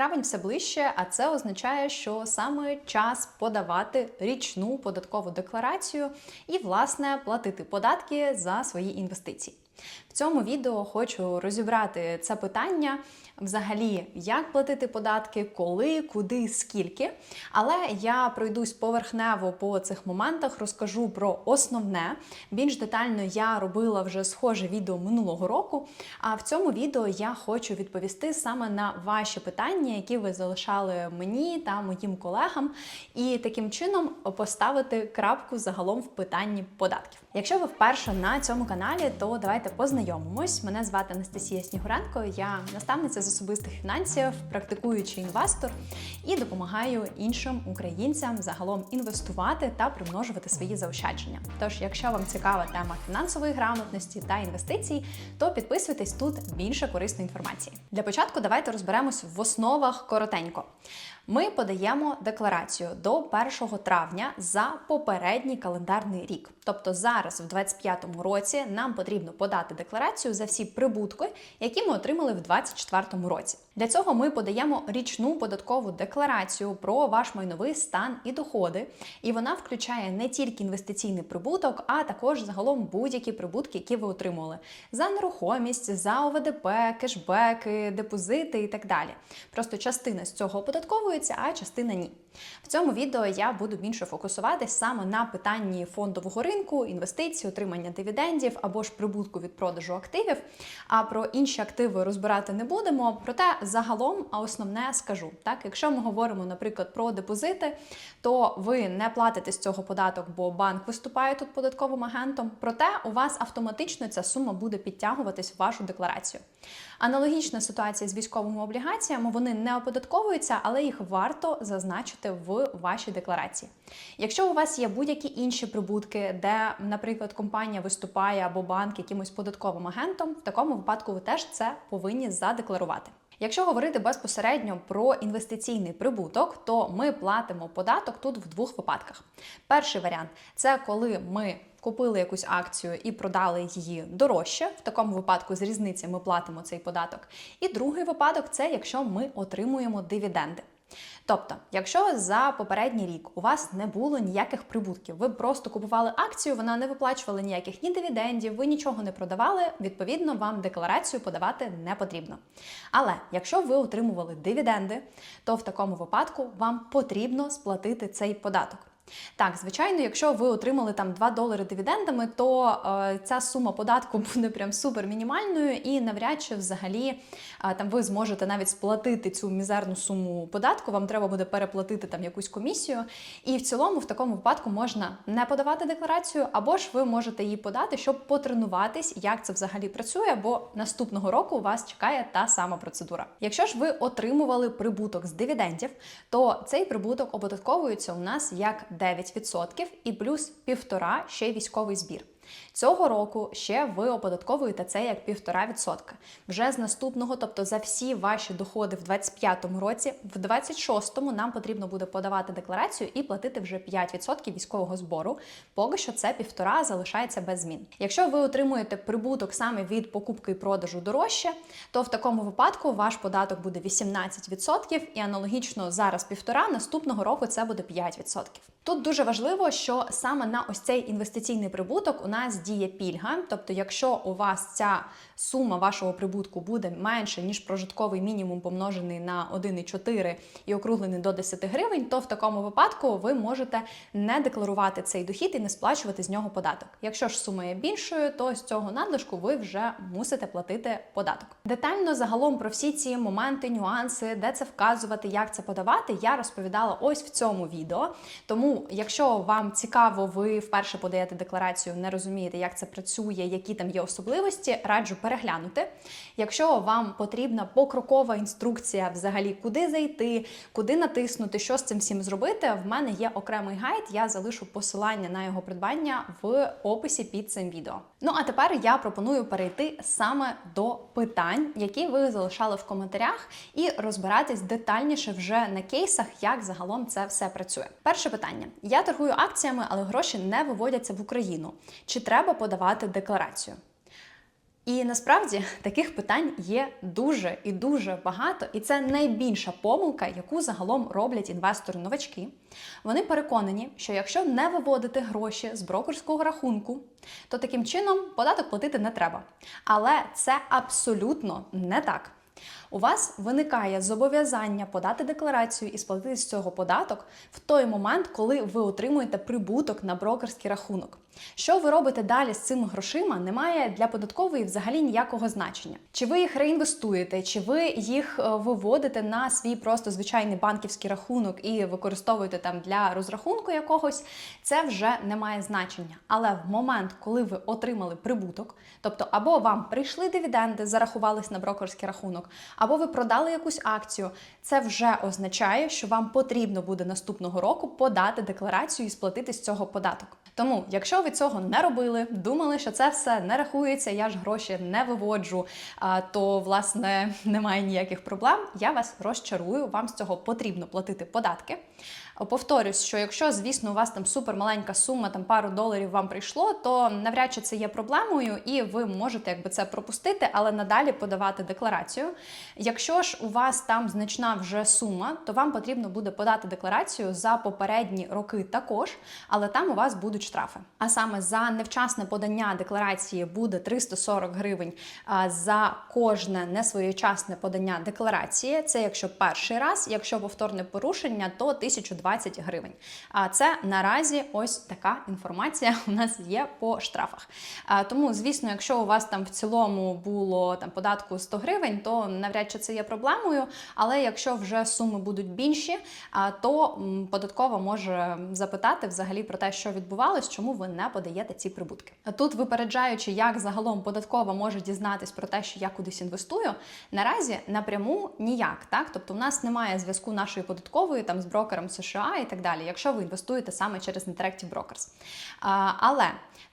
Травень все ближче, а це означає, що саме час подавати річну податкову декларацію і, власне, платити податки за свої інвестиції. В цьому відео хочу розібрати це питання взагалі, як платити податки, коли, куди, скільки. Але я пройдусь поверхнево по цих моментах, розкажу про основне. Більш детально я робила вже схоже відео минулого року. А в цьому відео я хочу відповісти саме на ваші питання, які ви залишали мені та моїм колегам, і таким чином поставити крапку загалом в питанні податків. Якщо ви вперше на цьому каналі, то давайте познайомимось. Мене звати Анастасія Снігуренко, я наставниця з особистих фінансів, практикуючий інвестор і допомагаю іншим українцям загалом інвестувати та примножувати свої заощадження. Тож, якщо вам цікава тема фінансової грамотності та інвестицій, то підписуйтесь тут більше корисної інформації. Для початку давайте розберемось в основах коротенько. Ми подаємо декларацію до 1 травня за попередній календарний рік. Тобто зараз, в 2025 році, нам потрібно подати декларацію за всі прибутки, які ми отримали в 2024 році. Для цього ми подаємо річну податкову декларацію про ваш майновий стан і доходи, і вона включає не тільки інвестиційний прибуток, а також загалом будь-які прибутки, які ви отримували за нерухомість, за ОВДП, кешбеки, депозити і так далі. Просто частина з цього оподатковується, а частина ні. В цьому відео я буду більше фокусуватись саме на питанні фондового ринку, інвестицій, отримання дивідендів або ж прибутку від продажу активів. А про інші активи розбирати не будемо. Проте загалом, а основне скажу. Так, якщо ми говоримо, наприклад, про депозити, то ви не платите з цього податок, бо банк виступає тут податковим агентом. Проте у вас автоматично ця сума буде підтягуватись в вашу декларацію. Аналогічна ситуація з військовими облігаціями, вони не оподатковуються, але їх варто зазначити в вашій декларації. Якщо у вас є будь-які інші прибутки, де, наприклад, компанія виступає або банк якимось податковим агентом, в такому випадку ви теж це повинні задекларувати. Якщо говорити безпосередньо про інвестиційний прибуток, то ми платимо податок тут в двох випадках. Перший варіант це коли ми купили якусь акцію і продали її дорожче. В такому випадку з різниці ми платимо цей податок. І другий випадок це якщо ми отримуємо дивіденди. Тобто, якщо за попередній рік у вас не було ніяких прибутків, ви просто купували акцію, вона не виплачувала ніяких ні дивідендів, ви нічого не продавали, відповідно, вам декларацію подавати не потрібно. Але якщо ви отримували дивіденди, то в такому випадку вам потрібно сплатити цей податок. Так, звичайно, якщо ви отримали там 2 долари дивідендами, то е, ця сума податку буде прям супер мінімальною, і навряд чи взагалі е, там ви зможете навіть сплатити цю мізерну суму податку. Вам треба буде переплатити там якусь комісію. І в цілому, в такому випадку можна не подавати декларацію, або ж ви можете її подати, щоб потренуватись, як це взагалі працює, бо наступного року вас чекає та сама процедура. Якщо ж ви отримували прибуток з дивідендів, то цей прибуток оподатковується у нас як 9% і плюс 1,5% ще військовий збір. Цього року ще ви оподатковуєте це як 1,5%. Вже з наступного, тобто за всі ваші доходи в 2025 році, в 2026 нам потрібно буде подавати декларацію і платити вже 5% військового збору. Поки що це 1,5% залишається без змін. Якщо ви отримуєте прибуток саме від покупки і продажу дорожче, то в такому випадку ваш податок буде 18% і аналогічно зараз 1,5%, наступного року це буде 5%. Тут дуже важливо, що саме на ось цей інвестиційний прибуток у нас діє пільга. Тобто, якщо у вас ця сума вашого прибутку буде менше, ніж прожитковий мінімум помножений на 1,4 і округлений до 10 гривень, то в такому випадку ви можете не декларувати цей дохід і не сплачувати з нього податок. Якщо ж сума є більшою, то з цього надлишку ви вже мусите платити податок. Детально загалом про всі ці моменти, нюанси, де це вказувати, як це подавати, я розповідала ось в цьому відео. Тому, якщо вам цікаво, ви вперше подаєте декларацію, не розумієте, як це працює, які там є особливості, раджу переглянути. Якщо вам потрібна покрокова інструкція, взагалі, куди зайти, куди натиснути, що з цим всім зробити, в мене є окремий гайд. Я залишу посилання на його придбання в описі під цим відео. Ну а тепер я пропоную перейти саме до питань, які ви залишали в коментарях, і розбиратись детальніше вже на кейсах, як загалом це все працює. Перше питання: я торгую акціями, але гроші не виводяться в Україну. Чи треба подавати декларацію? І насправді таких питань є дуже і дуже багато, і це найбільша помилка, яку загалом роблять інвестори-новачки. Вони переконані, що якщо не виводити гроші з брокерського рахунку, то таким чином податок платити не треба. Але це абсолютно не так. У вас виникає зобов'язання подати декларацію і сплатити з цього податок в той момент, коли ви отримуєте прибуток на брокерський рахунок. Що ви робите далі з цими грошима, не має для податкової взагалі ніякого значення. Чи ви їх реінвестуєте, чи ви їх е, виводите на свій просто звичайний банківський рахунок і використовуєте там для розрахунку якогось, це вже не має значення. Але в момент, коли ви отримали прибуток, тобто або вам прийшли дивіденди, зарахувались на брокерський рахунок, або ви продали якусь акцію, це вже означає, що вам потрібно буде наступного року подати декларацію і сплатити з цього податок. Тому, якщо ви цього не робили, думали, що це все не рахується, я ж гроші не виводжу, то власне немає ніяких проблем. Я вас розчарую, вам з цього потрібно платити податки. Повторюсь, що якщо, звісно, у вас там супермаленька сума, там пару доларів вам прийшло, то навряд чи це є проблемою, і ви можете якби це пропустити, але надалі подавати декларацію. Якщо ж у вас там значна вже сума, то вам потрібно буде подати декларацію за попередні роки також, але там у вас будуть штрафи. А саме за невчасне подання декларації буде 340 гривень за кожне несвоєчасне подання декларації. Це якщо перший раз, якщо повторне порушення, то 1020 гривень. А це наразі ось така інформація у нас є по штрафах. А, тому, звісно, якщо у вас там в цілому було там податку 100 гривень, то навряд чи це є проблемою. Але якщо вже суми будуть більші, а, то податкова може запитати взагалі про те, що відбувалось, чому ви не подаєте ці прибутки. Тут, випереджаючи, як загалом податкова може дізнатись про те, що я кудись інвестую, наразі напряму ніяк. Так, тобто, в нас немає зв'язку нашої податкової там з брокером США і так далі, якщо ви інвестуєте саме через Interactive Brokers. А, але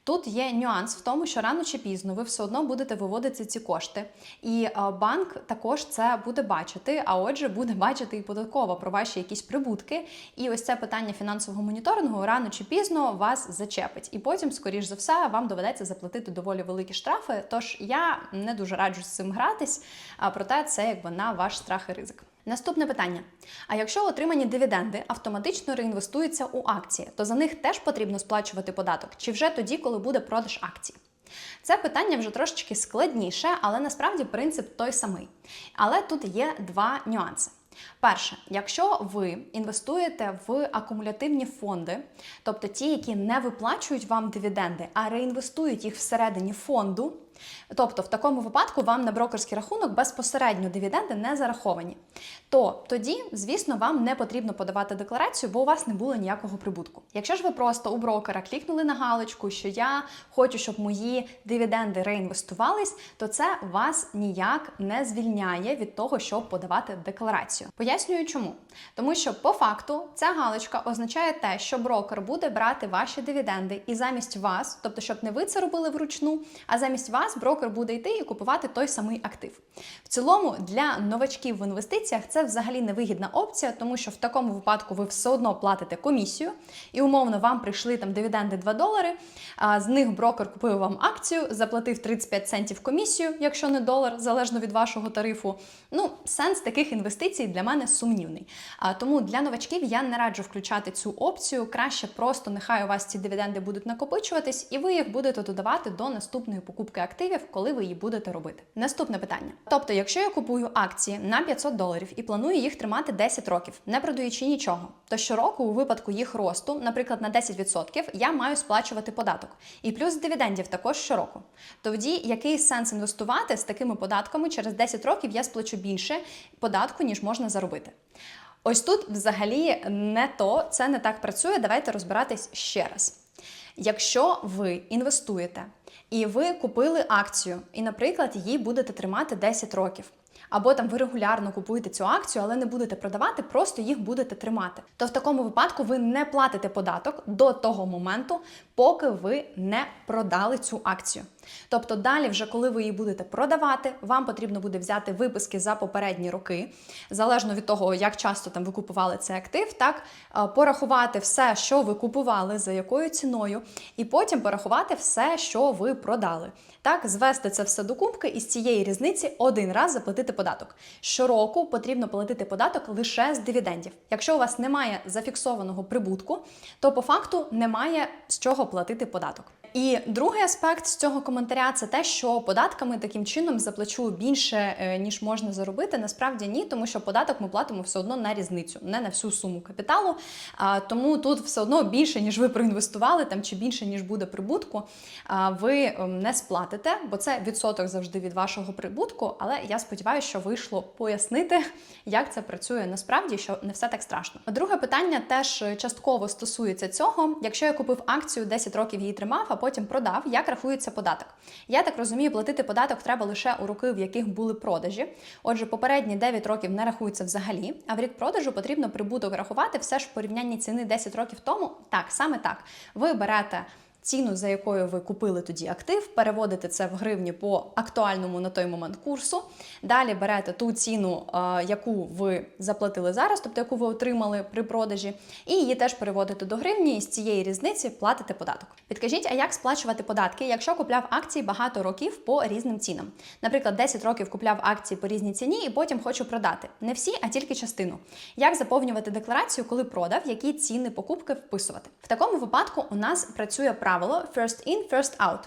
Тут є нюанс в тому, що рано чи пізно ви все одно будете виводити ці кошти, і е, банк також це буде бачити. А отже, буде бачити і податкова про ваші якісь прибутки. І ось це питання фінансового моніторингу рано чи пізно вас зачепить. І потім, скоріш за все, вам доведеться заплатити доволі великі штрафи. Тож я не дуже раджу з цим гратись. А проте це якби на ваш страх і ризик. Наступне питання: а якщо отримані дивіденди автоматично реінвестуються у акції, то за них теж потрібно сплачувати податок, чи вже тоді, коли буде продаж акцій? Це питання вже трошечки складніше, але насправді принцип той самий. Але тут є два нюанси. Перше, якщо ви інвестуєте в акумулятивні фонди, тобто ті, які не виплачують вам дивіденди, а реінвестують їх всередині фонду, тобто в такому випадку вам на брокерський рахунок безпосередньо дивіденди не зараховані, то тоді, звісно, вам не потрібно подавати декларацію, бо у вас не було ніякого прибутку. Якщо ж ви просто у брокера клікнули на галочку, що я хочу, щоб мої дивіденди реінвестувались, то це вас ніяк не звільняє від того, щоб подавати декларацію. Пояснюю, чому. Тому що по факту ця галочка означає те, що брокер буде брати ваші дивіденди і замість вас, тобто, щоб не ви це робили вручну, а замість вас брокер буде йти і купувати той самий актив. В цілому для новачків в інвестиціях це взагалі невигідна опція, тому що в такому випадку ви все одно платите комісію, і умовно вам прийшли там дивіденди 2 долари. З них брокер купив вам акцію, заплатив 35 центів комісію, якщо не долар, залежно від вашого тарифу. Ну, сенс таких інвестицій для мене сумнівний. Тому для новачків я не раджу включати цю опцію. Краще просто нехай у вас ці дивіденди будуть накопичуватись, і ви їх будете додавати до наступної покупки активів, коли ви її будете робити. Наступне питання: тобто, якщо я купую акції на 500 доларів і планую їх тримати 10 років, не продаючи нічого, то щороку, у випадку їх росту, наприклад, на 10%, я маю сплачувати податок. І плюс дивідендів також щороку. Тоді який сенс інвестувати з такими податками через 10 років я сплачу більше податку, ніж можна заробити. Ось тут взагалі не то, це не так працює. Давайте розбиратись ще раз. Якщо ви інвестуєте і ви купили акцію, і, наприклад, її будете тримати 10 років. Або там ви регулярно купуєте цю акцію, але не будете продавати, просто їх будете тримати. То в такому випадку ви не платите податок до того моменту, поки ви не продали цю акцію. Тобто далі, вже коли ви її будете продавати, вам потрібно буде взяти виписки за попередні роки, залежно від того, як часто там ви купували цей актив, так е, порахувати все, що ви купували, за якою ціною, і потім порахувати все, що ви продали. Так, звести це все до кубки і з цієї різниці один раз заплатити податок. Щороку потрібно платити податок лише з дивідендів. Якщо у вас немає зафіксованого прибутку, то по факту немає з чого платити податок. І другий аспект з цього коментаря це те, що податками таким чином заплачу більше, е, ніж можна заробити. Насправді ні, тому що податок ми платимо все одно на різницю, не на всю суму капіталу. А, Тому тут все одно більше, ніж ви проінвестували, там чи більше, ніж буде прибутку, ви ем, не сплатите, бо це відсоток завжди від вашого прибутку. Але я сподіваюся, що вийшло пояснити, як це працює насправді, що не все так страшно. Друге питання теж частково стосується цього. Якщо я купив акцію, 10 років її тримав, а потім продав, як рахується податок? Я так розумію, платити податок треба лише у роки, в яких були продажі. Отже, попередні 9 років не рахуються взагалі, а в рік продажу потрібно прибуток рахувати все ж в порівнянні ціни 10 років тому. Так, саме так. Ви берете ціну, за якою ви купили тоді актив, переводите це в гривні по актуальному на той момент курсу. Далі берете ту ціну, е, яку ви заплатили зараз, тобто яку ви отримали при продажі, і її теж переводите до гривні, і з цієї різниці платите податок. Підкажіть, а як сплачувати податки, якщо купляв акції багато років по різним цінам? Наприклад, 10 років купляв акції по різній ціні і потім хочу продати. Не всі, а тільки частину. Як заповнювати декларацію, коли продав, які ціни покупки вписувати? В такому випадку у нас працює право правило first in, first out.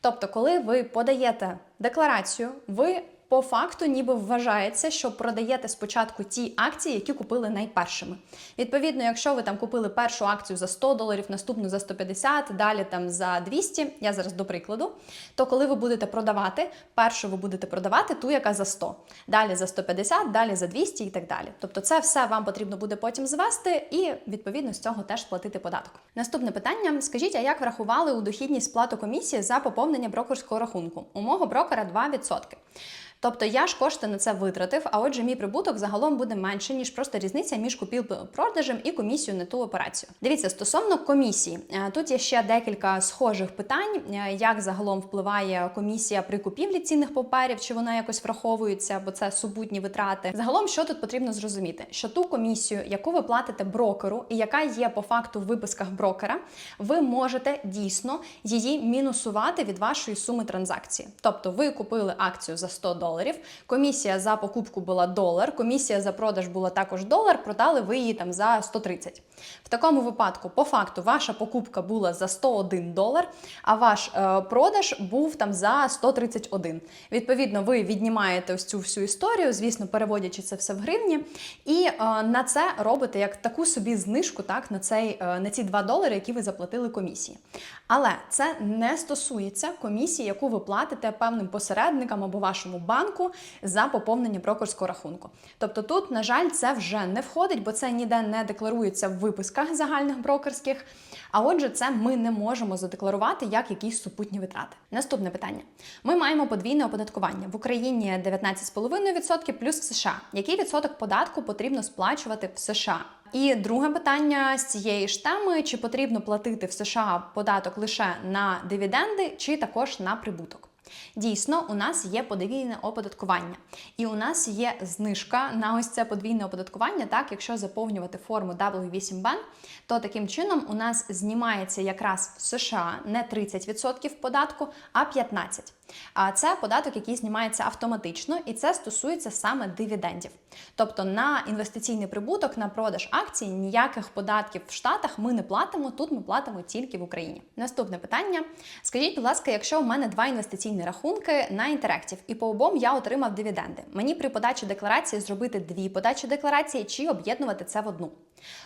Тобто, коли ви подаєте декларацію, ви по факту ніби вважається, що продаєте спочатку ті акції, які купили найпершими. Відповідно, якщо ви там купили першу акцію за 100 доларів, наступну за 150, далі там за 200, я зараз до прикладу, то коли ви будете продавати, першу ви будете продавати ту, яка за 100, далі за 150, далі за 200 і так далі. Тобто, це все вам потрібно буде потім звести і відповідно з цього теж платити податок. Наступне питання: скажіть, а як врахували у дохідність сплату комісії за поповнення брокерського рахунку? У мого брокера 2%. Тобто я ж кошти на це витратив, а отже, мій прибуток загалом буде менше, ніж просто різниця між купівлею-продажем і комісією на ту операцію. Дивіться, стосовно комісії, е, тут є ще декілька схожих питань, е, як загалом впливає комісія при купівлі цінних паперів, чи вона якось враховується, бо це супутні витрати. Загалом, що тут потрібно зрозуміти, що ту комісію, яку ви платите брокеру, і яка є по факту в виписках брокера, ви можете дійсно її мінусувати від вашої суми транзакції. Тобто, ви купили акцію за 100 доларів, доларів. Комісія за покупку була долар, комісія за продаж була також долар, продали ви її там за 130. В такому випадку, по факту, ваша покупка була за 101 долар, а ваш е, продаж був там за 131. Відповідно, ви віднімаєте ось цю всю історію, звісно, переводячи це все в гривні, і е, на це робите як таку собі знижку так, на, цей, е, на ці 2 долари, які ви заплатили комісії. Але це не стосується комісії, яку ви платите певним посередникам або вашому банку за поповнення брокерського рахунку. Тобто тут, на жаль, це вже не входить, бо це ніде не декларується в виписках загальних брокерських. А отже, це ми не можемо задекларувати як якісь супутні витрати. Наступне питання: ми маємо подвійне оподаткування в Україні 19,5% плюс в США. Який відсоток податку потрібно сплачувати в США? І друге питання з цієї ж теми: чи потрібно платити в США податок лише на дивіденди, чи також на прибуток? Дійсно, у нас є подвійне оподаткування, і у нас є знижка на ось це подвійне оподаткування. Так, якщо заповнювати форму W8BAN, то таким чином у нас знімається якраз в США не 30% податку, а 15%. А це податок, який знімається автоматично, і це стосується саме дивідендів. Тобто на інвестиційний прибуток, на продаж акцій ніяких податків в Штатах ми не платимо. Тут ми платимо тільки в Україні. Наступне питання: скажіть, будь ласка, якщо у мене два інвестиційні рахунки на інтерактів, і по обом я отримав дивіденди, мені при подачі декларації зробити дві подачі декларації чи об'єднувати це в одну.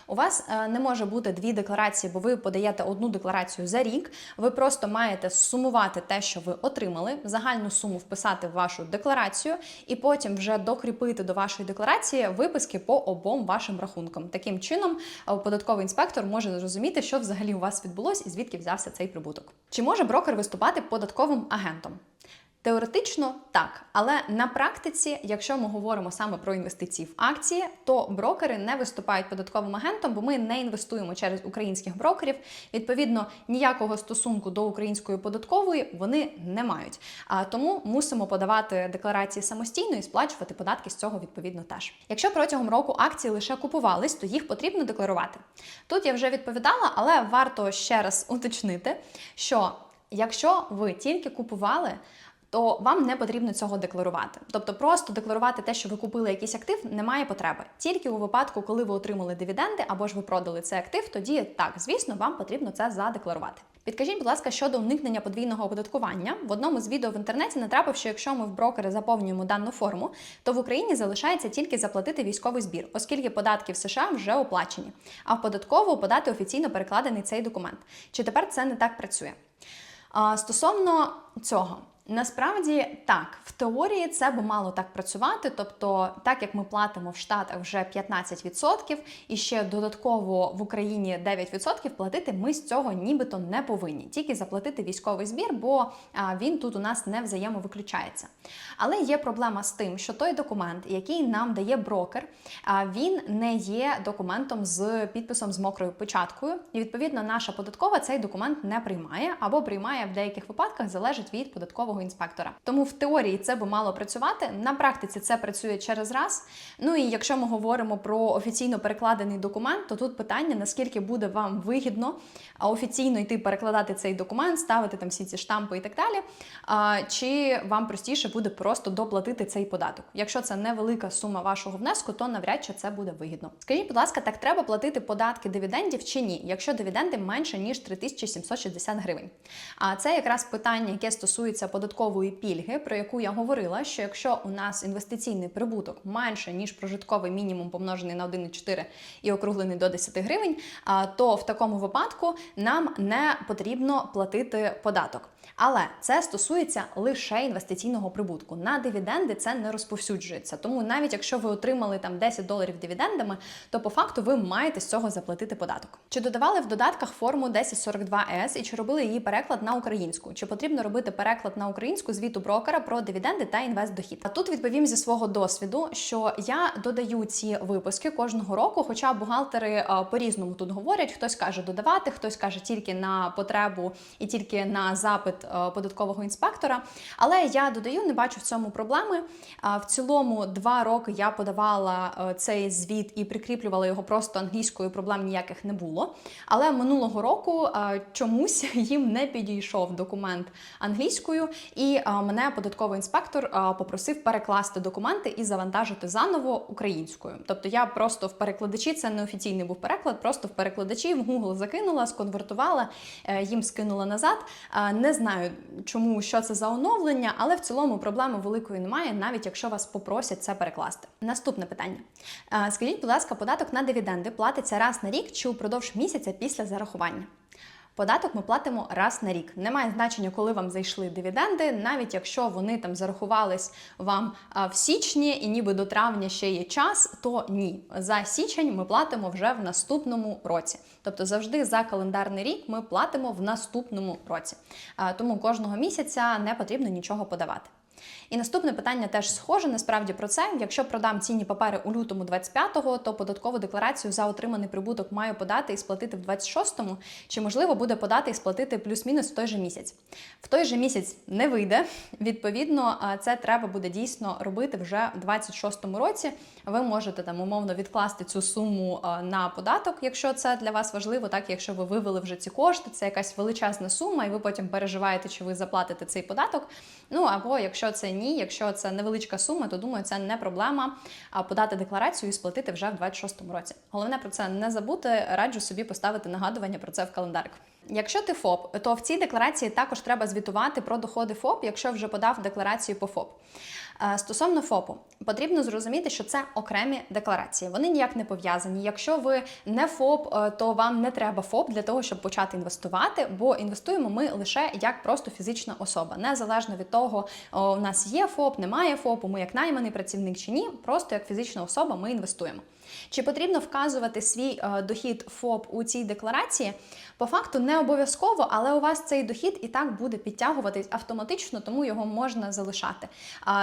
У вас е, не може бути дві декларації, бо ви подаєте одну декларацію за рік. Ви просто маєте сумувати те, що ви отримали, загальну суму вписати в вашу декларацію, і потім вже докріпити до вашої декларації виписки по обом вашим рахункам. Таким чином, е, податковий інспектор може зрозуміти, що взагалі у вас відбулось і звідки взявся цей прибуток. Чи може брокер виступати податковим агентом? Теоретично так, але на практиці, якщо ми говоримо саме про інвестиції в акції, то брокери не виступають податковим агентом, бо ми не інвестуємо через українських брокерів. Відповідно, ніякого стосунку до української податкової вони не мають. А тому мусимо подавати декларації самостійно і сплачувати податки з цього відповідно теж. Якщо протягом року акції лише купувались, то їх потрібно декларувати. Тут я вже відповідала, але варто ще раз уточнити, що якщо ви тільки купували то вам не потрібно цього декларувати. Тобто, просто декларувати те, що ви купили якийсь актив, немає потреби. Тільки у випадку, коли ви отримали дивіденди або ж ви продали цей актив, тоді так, звісно, вам потрібно це задекларувати. Підкажіть, будь ласка, щодо уникнення подвійного оподаткування. В одному з відео в інтернеті натрапив, що якщо ми в брокери заповнюємо дану форму, то в Україні залишається тільки заплатити військовий збір, оскільки податки в США вже оплачені, а в податкову подати офіційно перекладений цей документ. Чи тепер це не так працює? Стосовно цього. Насправді так, в теорії це би мало так працювати. Тобто, так як ми платимо в Штатах вже 15% і ще додатково в Україні 9% платити, ми з цього нібито не повинні. Тільки заплатити військовий збір, бо він тут у нас не взаємовиключається. Але є проблема з тим, що той документ, який нам дає брокер, він не є документом з підписом з мокрою печаткою, і відповідно наша податкова цей документ не приймає або приймає в деяких випадках залежить від податкового інспектора. Тому в теорії це би мало працювати. На практиці це працює через раз. Ну і якщо ми говоримо про офіційно перекладений документ, то тут питання наскільки буде вам вигідно офіційно йти перекладати цей документ, ставити там всі ці штампи і так далі. А, Чи вам простіше буде просто доплатити цей податок? Якщо це невелика сума вашого внеску, то навряд чи це буде вигідно. Скажіть, будь ласка, так треба платити податки дивідендів чи ні, якщо дивіденди менше ніж 3760 гривень? А це якраз питання, яке стосується податкової пільги, про яку я говорила, що якщо у нас інвестиційний прибуток менше ніж прожитковий мінімум помножений на 1,4 і округлений до 10 гривень, то в такому випадку нам не потрібно платити податок. Але це стосується лише інвестиційного прибутку. На дивіденди це не розповсюджується. Тому навіть якщо ви отримали там 10 доларів дивідендами, то по факту ви маєте з цього заплатити податок. Чи додавали в додатках форму 1042С і чи робили її переклад на українську? Чи потрібно робити переклад на українську звіту брокера про дивіденди та інвестдохід? А тут відповім зі свого досвіду, що я додаю ці випуски кожного року, хоча бухгалтери по-різному тут говорять: хтось каже додавати, хтось каже тільки на потребу і тільки на запит податкового інспектора. Але я додаю, не бачу в цьому проблеми. В цілому два роки я подавала цей звіт і прикріплювала його просто англійською. Проблем ніяких не було. Але минулого року чомусь їм не підійшов документ англійською, і мене податковий інспектор попросив перекласти документи і завантажити заново українською. Тобто я просто в перекладачі, це не офіційний був переклад, просто в перекладачі в Google закинула, сконвертувала, е, їм скинула назад. Не знаю, чому що це за оновлення, але в цілому проблеми великої немає, навіть якщо вас попросять це перекласти. Наступне питання: скажіть, будь ласка, податок на дивіденди платиться раз на рік чи упродовж місяця після зарахування? Податок ми платимо раз на рік. Немає значення, коли вам зайшли дивіденди, навіть якщо вони там зарахувались вам в січні і ніби до травня ще є час, то ні. За січень ми платимо вже в наступному році. Тобто завжди за календарний рік ми платимо в наступному році. Тому кожного місяця не потрібно нічого подавати. І наступне питання теж схоже насправді про це. Якщо продам цінні папери у лютому 25-го, то податкову декларацію за отриманий прибуток маю подати і сплатити в 26-му, чи можливо буде подати і сплатити плюс-мінус в той же місяць. В той же місяць не вийде. Відповідно, це треба буде дійсно робити вже в 26-му році. Ви можете там умовно відкласти цю суму на податок, якщо це для вас важливо, так якщо ви вивели вже ці кошти, це якась величезна сума, і ви потім переживаєте, чи ви заплатите цей податок. Ну або якщо це ні, якщо це невеличка сума, то думаю, це не проблема подати декларацію і сплатити вже в 26-му році. Головне про це не забути, раджу собі поставити нагадування про це в календарик. Якщо ти ФОП, то в цій декларації також треба звітувати про доходи ФОП, якщо вже подав декларацію по ФОП. Е, стосовно ФОПу, потрібно зрозуміти, що це окремі декларації. Вони ніяк не пов'язані. Якщо ви не ФОП, е, то вам не треба ФОП для того, щоб почати інвестувати, бо інвестуємо ми лише як просто фізична особа, незалежно від того, у нас є ФОП, немає ФОПу, ми як найманий працівник чи ні, просто як фізична особа ми інвестуємо. Чи потрібно вказувати свій е, дохід ФОП у цій декларації? По факту не обов'язково, але у вас цей дохід і так буде підтягуватись автоматично, тому його можна залишати.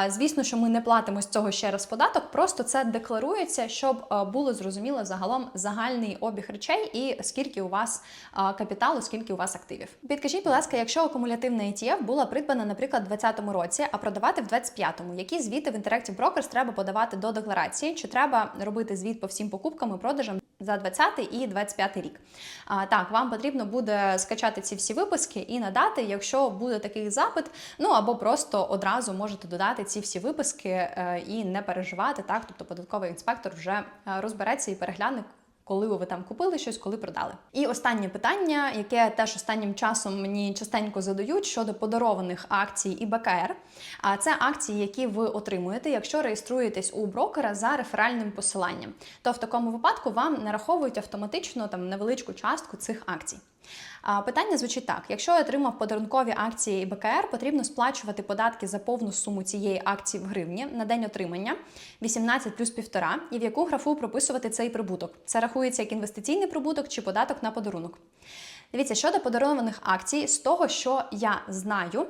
Звісно, що ми не платимо з цього ще раз податок, просто це декларується, щоб е, було зрозуміло загалом загальний обіг речей і скільки у вас е, капіталу, скільки у вас активів. Підкажіть, будь ласка, якщо акумулятивна ETF була придбана, наприклад, у 2020 році, а продавати в 2025, які звіти в Interactive Brokers треба подавати до декларації? Чи треба робити звіт по всім покупкам і продажам за 20 і 25 рік? А, так, вам потрібно буде скачати ці всі виписки і надати, якщо буде такий запит, ну або просто одразу можете додати ці всі виписки е, і не переживати. Так, тобто податковий інспектор вже е, розбереться і перегляне. Коли ви там купили щось, коли продали. І останнє питання, яке теж останнім часом мені частенько задають щодо подарованих акцій і БКР. А це акції, які ви отримуєте, якщо реєструєтесь у брокера за реферальним посиланням. То в такому випадку вам нараховують автоматично там невеличку частку цих акцій. Питання звучить так: якщо я отримав подарункові акції БКР, потрібно сплачувати податки за повну суму цієї акції в гривні на день отримання 18 плюс півтора, і в яку графу прописувати цей прибуток. Це рахується як інвестиційний прибуток чи податок на подарунок. Дивіться, щодо подарованих акцій, з того, що я знаю,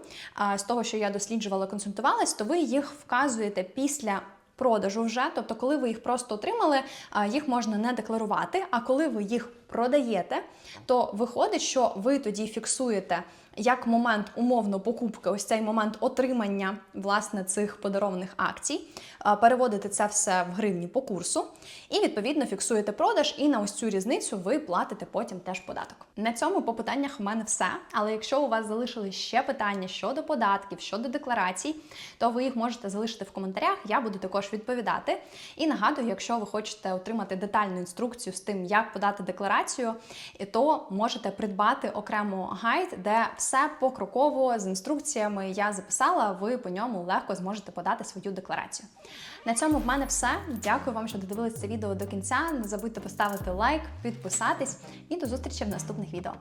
з того, що я досліджувала, консультувалась, то ви їх вказуєте після. Продажу вже, тобто, коли ви їх просто отримали, їх можна не декларувати. А коли ви їх продаєте, то виходить, що ви тоді фіксуєте як момент умовно покупки, ось цей момент отримання власне цих подарованих акцій, переводите це все в гривні по курсу, і відповідно фіксуєте продаж, і на ось цю різницю ви платите потім теж податок. На цьому по питаннях в мене все. Але якщо у вас залишились ще питання щодо податків, щодо декларацій, то ви їх можете залишити в коментарях. Я буду також відповідати. І нагадую, якщо ви хочете отримати детальну інструкцію з тим, як подати декларацію, то можете придбати окремо гайд, де все покроково з інструкціями я записала. Ви по ньому легко зможете подати свою декларацію. На цьому в мене все. Дякую вам, що додивилися це відео до кінця. Не забудьте поставити лайк, підписатись і до зустрічі в наступних відео.